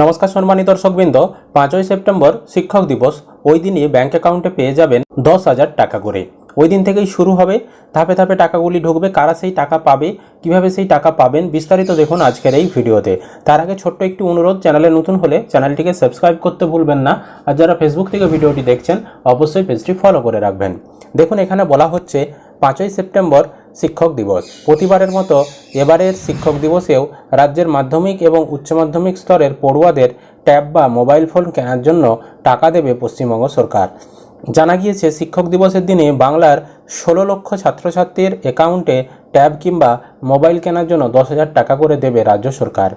নমস্কার সম্মানিত দর্শকবৃন্দ, পাঁচই সেপ্টেম্বর শিক্ষক দিবস। ওই দিনই ব্যাঙ্ক অ্যাকাউন্টে পেয়ে যাবেন দশ হাজার টাকা করে। ওই দিন থেকেই শুরু হবে। ধাপে ধাপে টাকাগুলি ঢুকবে, কারা সেই টাকা পাবে, কীভাবে সেই টাকা পাবেন, বিস্তারিত দেখুন আজকের এই ভিডিওতে। তার আগে ছোট্ট একটি অনুরোধ, চ্যানেলে নতুন হলে চ্যানেলটিকে সাবস্ক্রাইব করতে ভুলবেন না। আর যারা ফেসবুক থেকে ভিডিওটি দেখছেন, অবশ্যই পেজটি ফলো করে রাখবেন। দেখুন, এখানে বলা হচ্ছে, পাঁচই সেপ্টেম্বর শিক্ষক দিবস। প্রতিবারের মতো এবারের শিক্ষক দিবসেও রাজ্যের মাধ্যমিক এবং উচ্চ মাধ্যমিক স্তরের পড়ুয়াদের ট্যাব বা মোবাইল ফোন কেনার জন্য টাকা দেবে পশ্চিমবঙ্গ সরকার। জানা গিয়েছে, শিক্ষক দিবসের দিনে বাংলার ষোলো লক্ষ ছাত্রছাত্রীর অ্যাকাউন্টে ট্যাব কিংবা মোবাইল কেনার জন্য দশ হাজার টাকা করে দেবে রাজ্য সরকার।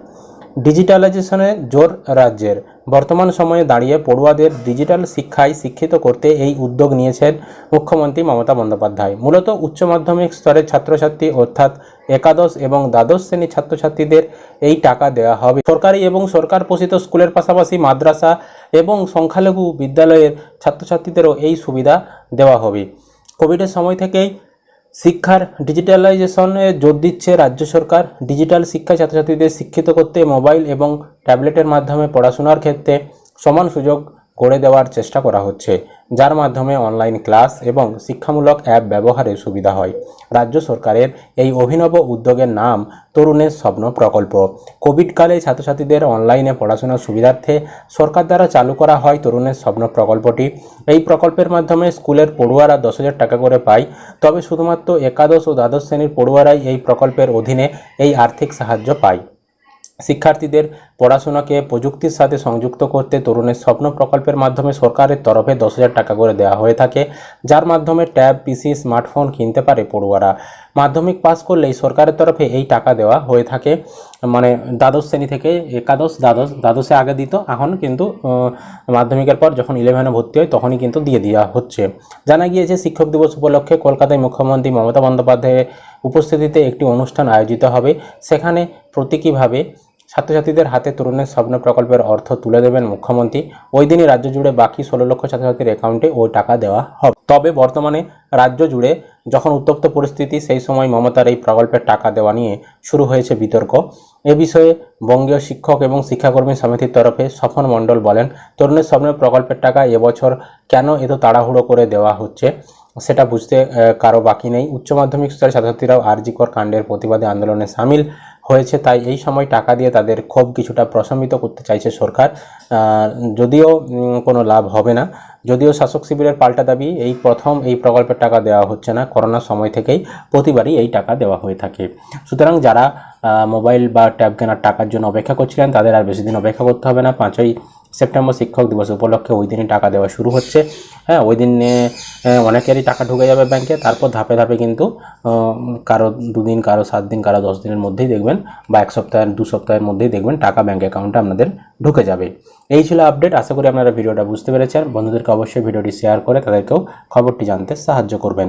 ডিজিটালাইজেশনে জোর রাজ্যের। বর্তমান সময়ে দাঁড়িয়ে পড়ুয়াদের ডিজিটাল শিক্ষায় শিক্ষিত করতে এই উদ্যোগ নিয়েছেন মুখ্যমন্ত্রী মমতা বন্দ্যোপাধ্যায়। মূলত উচ্চ মাধ্যমিক স্তরের ছাত্রছাত্রী অর্থাৎ একাদশ এবং দ্বাদশ শ্রেণির ছাত্রছাত্রীদের এই টাকা দেওয়া হবে। সরকারি এবং সরকার পোষিত স্কুলের পাশাপাশি মাদ্রাসা এবং সংখ্যালঘু বিদ্যালয়ের ছাত্রছাত্রীদেরও এই সুবিধা দেওয়া হবে। কোভিডের সময় থেকেই শিক্ষার ডিজিটালাইজেশনে জোর দিচ্ছে রাজ্য সরকার। ডিজিটাল শিক্ষা ছাত্রছাত্রীদের শিক্ষিত করতে মোবাইল এবং ট্যাবলেটের মাধ্যমে পড়াশোনার ক্ষেত্রে সমান সুযোগ করে দেওয়ার চেষ্টা করা হচ্ছে, যার মাধ্যমে অনলাইন ক্লাস এবং শিক্ষামূলক অ্যাপ ব্যবহারে সুবিধা হয়। রাজ্য সরকারের এই অভিনব উদ্যোগের নাম তরুণের স্বপ্ন প্রকল্প। কোভিডকালে ছাত্রছাত্রীদের অনলাইনে পড়াশোনার সুবিধার্থে সরকার দ্বারা চালু করা হয় তরুণের স্বপ্ন প্রকল্পটি। এই প্রকল্পের মাধ্যমে স্কুলের পড়ুয়ারা দশ হাজার টাকা করে পায়। তবে শুধুমাত্র একাদশ ও দ্বাদশ শ্রেণির পড়ুয়ারাই এই প্রকল্পের অধীনে এই আর্থিক সাহায্য পায়। শিক্ষার্থীদের পড়াশোনাকে প্রযুক্তির সাথে সংযুক্ত করতে তরুণের স্বপ্ন প্রকল্পের মাধ্যমে সরকারের তরফে দশ হাজার টাকা করে দেওয়া হয়ে থাকে, যার মাধ্যমে ট্যাব, পিসি, স্মার্টফোন কিনতে পারে পড়ুয়ারা। মাধ্যমিক পাস করলেই সরকারের তরফে এই টাকা দেওয়া হয়ে থাকে। মানে দ্বাদশ শ্রেণি থেকে একাদশ, দ্বাদশ, দ্বাদশে আগে দিত, এখন কিন্তু মাধ্যমিকের পর যখন ইলেভেনে ভর্তি হয় তখনই কিন্তু দিয়ে দেওয়া হচ্ছে। জানা গিয়েছে, শিক্ষক দিবস উপলক্ষে কলকাতায় মুখ্যমন্ত্রী মমতা বন্দ্যোপাধ্যায়ের উপস্থিতিতে একটি অনুষ্ঠান আয়োজিত হবে। সেখানে প্রতীকীভাবে ছাত্রছাত্রীদের হাতে তরুণের স্বপ্ন প্রকল্পের অর্থ তুলে দেবেন মুখ্যমন্ত্রী। ওই দিনই রাজ্য জুড়ে বাকি ষোলো লক্ষ ছাত্রছাত্রীর অ্যাকাউন্টে ওই টাকা দেওয়া হবে। তবে বর্তমানে রাজ্য জুড়ে যখন উত্তপ্ত পরিস্থিতি, সেই সময় মমতার এই প্রকল্পের টাকা দেওয়া নিয়ে শুরু হয়েছে বিতর্ক। এ বিষয়ে বঙ্গীয় শিক্ষক এবং শিক্ষাকর্মী সমিতির তরফে স্বপন মণ্ডল বলেন, তরুণের স্বপ্নের প্রকল্পের টাকা এবছর কেন এত তাড়াহুড়ো করে দেওয়া হচ্ছে, সেটা বুঝতে কারও বাকি নেই। উচ্চ মাধ্যমিক স্তরের ছাত্রছাত্রীরাও আরজিকর কাণ্ডের প্রতিবাদে আন্দোলনে সামিল। হয়েছে, তাই এই সময় টাকা দিয়ে তাদের ক্ষোভ কিছুটা প্রশমিত করতে চাইছে সরকার। যদিও কোনো লাভ হবে না। যদিও শাসক শিবিরের পাল্টা দাবি, এই প্রথম এই প্রকল্পের টাকা দেওয়া হচ্ছে না। করোনার সময় থেকেই প্রতিবারই এই টাকা দেওয়া হয়ে থাকে। সুতরাং যারা মোবাইল বা ট্যাব কেনার টাকার জন্য অপেক্ষা করছিলেন, তাদের আর বেশি দিন অপেক্ষা করতে হবে না। পাঁচই সেপ্টেম্বর শিক্ষক দিবস উপলক্ষে ওই দিনই টাকা দেওয়া শুরু হচ্ছে। হ্যাঁ ওই দিনে অনেকেরই টাকা ঢুকে যাবে ব্যাংকে, তারপর ধাপে ধাপে কিন্তু কারও দুদিন, কারও সাত দিন, কারও দশ দিনের মধ্যেই দেখবেন বা এক সপ্তাহের দু সপ্তাহের মধ্যেই দেখবেন টাকা ব্যাঙ্ক অ্যাকাউন্টে আপনাদের ঢুকে যাবে। এই ছিল আপডেট, আশা করি আপনারা ভিডিওটা বুঝতে পেরেছেন। বন্ধুদেরকে অবশ্যই ভিডিওটি শেয়ার করে তাদেরকেও খবরটি জানতে সাহায্য করবেন।